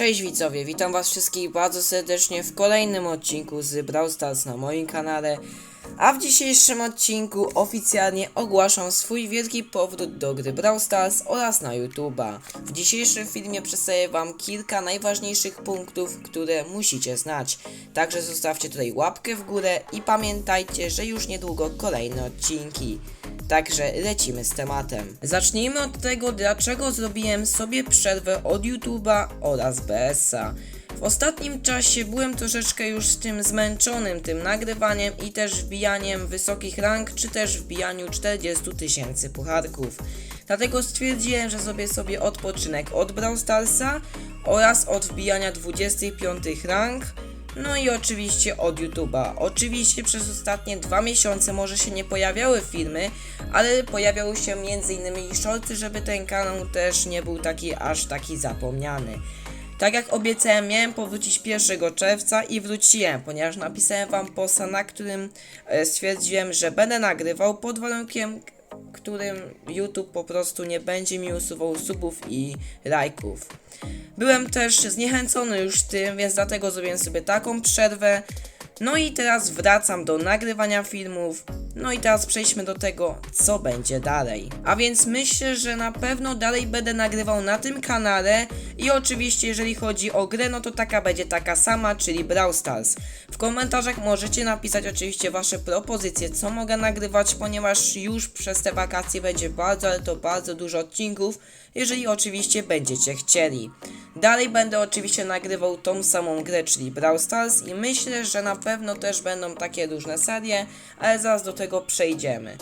Cześć widzowie, witam was wszystkich bardzo serdecznie w kolejnym odcinku z Brawl Stars na moim kanale. A w dzisiejszym odcinku oficjalnie ogłaszam swój wielki powrót do gry Brawl Stars oraz na YouTube'a. W dzisiejszym filmie przedstawię wam kilka najważniejszych punktów, które musicie znać. Także zostawcie tutaj łapkę w górę i pamiętajcie, że już niedługo kolejne odcinki. Także lecimy z tematem. Zacznijmy od tego, dlaczego zrobiłem sobie przerwę od YouTube'a oraz BS-a. W ostatnim czasie byłem troszeczkę już z tym zmęczonym, tym nagrywaniem i też wbijaniem wysokich rank, czy też wbijaniu 40 tysięcy pucharków. Dlatego stwierdziłem, że zrobię sobie odpoczynek od Brawl Starsa oraz od wbijania 25 rank, no i oczywiście od YouTube'a. Oczywiście przez ostatnie dwa miesiące może się nie pojawiały filmy, ale pojawiały się m.in. shorty, żeby ten kanał też nie był taki aż taki zapomniany. Tak jak obiecałem, miałem powrócić 1 czerwca i wróciłem, ponieważ napisałem wam posta, na którym e, stwierdziłem, że będę nagrywał pod warunkiem, którym YouTube po prostu nie będzie mi usuwał subów i lajków. Byłem też zniechęcony już tym, więc dlatego zrobiłem sobie taką przerwę. No i teraz wracam do nagrywania filmów. No i teraz przejdźmy do tego, co będzie dalej. A więc myślę, że na pewno dalej będę nagrywał na tym kanale. I oczywiście, jeżeli chodzi o grę, no to taka będzie taka sama, czyli Brawl Stars. W komentarzach możecie napisać oczywiście wasze propozycje, co mogę nagrywać, ponieważ już przez te wakacje będzie bardzo, ale to bardzo dużo odcinków, jeżeli oczywiście będziecie chcieli. Dalej będę oczywiście nagrywał tą samą grę, czyli Brawl Stars i myślę, że na pewno też będą takie różne serie, ale zaraz do tego przejdziemy.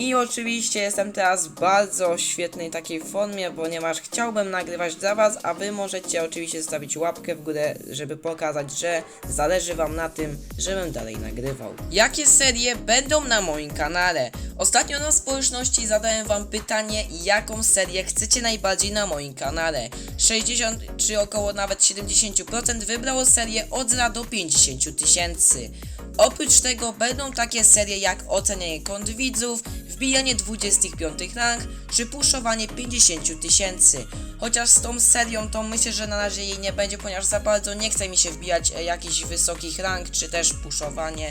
I oczywiście jestem teraz w bardzo świetnej takiej formie, ponieważ chciałbym nagrywać dla Was, a Wy możecie oczywiście zostawić łapkę w górę, żeby pokazać, że zależy Wam na tym, żebym dalej nagrywał. Jakie serie będą na moim kanale? Ostatnio na społeczności zadałem Wam pytanie, jaką serię chcecie najbardziej na moim kanale. 60 czy około nawet 70% wybrało serię od 0 do 50 tysięcy. Oprócz tego będą takie serie jak ocenianie kont widzów, wbijanie 25 rank czy puszowanie 50 tysięcy. Chociaż z tą serią to myślę, że na razie jej nie będzie, ponieważ za bardzo nie chce mi się wbijać e, jakichś wysokich rank czy też puszowanie,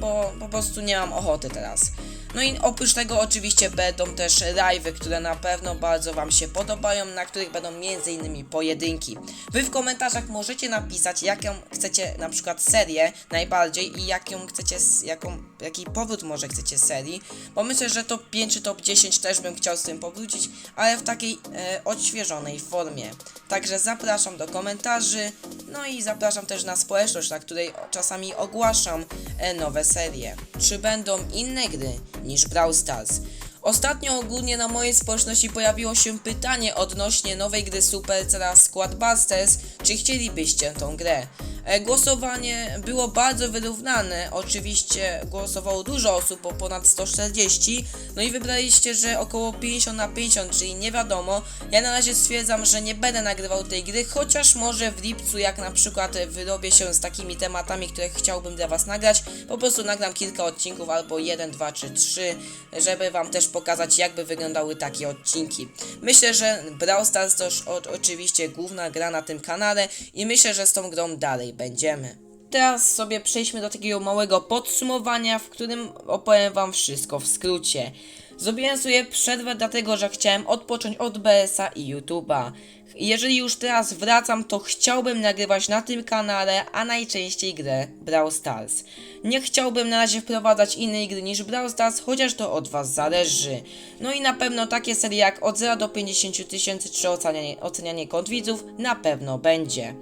bo po prostu nie mam ochoty teraz. No i oprócz tego oczywiście będą też live'y, które na pewno bardzo Wam się podobają, na których będą m.in. pojedynki. Wy w komentarzach możecie napisać, jaką chcecie na przykład serię najbardziej i jaką chcecie, jaką, jaki powrót może chcecie serii, bo myślę, że top 5 czy top 10 też bym chciał z tym powrócić, ale w takiej e, odświeżonej formie. Także zapraszam do komentarzy, no i zapraszam też na społeczność, na której czasami ogłaszam e, nowe serie. Czy będą inne gry niż Brawl Stars? Ostatnio ogólnie na mojej społeczności pojawiło się pytanie odnośnie nowej gry Supercell Squad Busters, czy chcielibyście tą grę. E, Głosowanie było bardzo wyrównane, oczywiście głosowało dużo osób, po ponad 140, no i wybraliście, że około 50 na 50, czyli nie wiadomo. Ja na razie stwierdzam, że nie będę nagrywał tej gry, chociaż może w lipcu, jak na przykład wyrobię się z takimi tematami, które chciałbym dla was nagrać, po prostu nagram kilka odcinków, albo jeden, dwa czy trzy, żeby wam też pokazać, jakby wyglądały takie odcinki. Myślę, że Brawl Stars to oczywiście główna gra na tym kanale i myślę, że z tą grą dalej będziemy. Teraz sobie przejdźmy do takiego małego podsumowania, w którym opowiem wam wszystko w skrócie. Zrobiłem sobie przerwę dlatego, że chciałem odpocząć od BS-a i YouTube'a. Jeżeli już teraz wracam, to chciałbym nagrywać na tym kanale, a najczęściej grę Brawl Stars. Nie chciałbym na razie wprowadzać innej gry niż Brawl Stars, chociaż to od Was zależy. No i na pewno takie serie jak od 0 do 50 tysięcy czy ocenianie, ocenianie kont widzów na pewno będzie.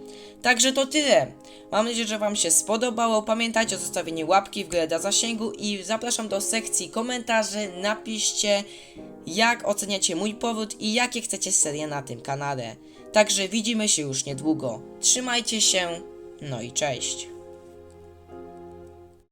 Także to tyle. Mam nadzieję, że Wam się spodobało. Pamiętajcie o zostawieniu łapki w górę dla zasięgu i zapraszam do sekcji komentarzy. Napiszcie, jak oceniacie mój powrót i jakie chcecie serie na tym kanale. Także widzimy się już niedługo. Trzymajcie się, no i cześć.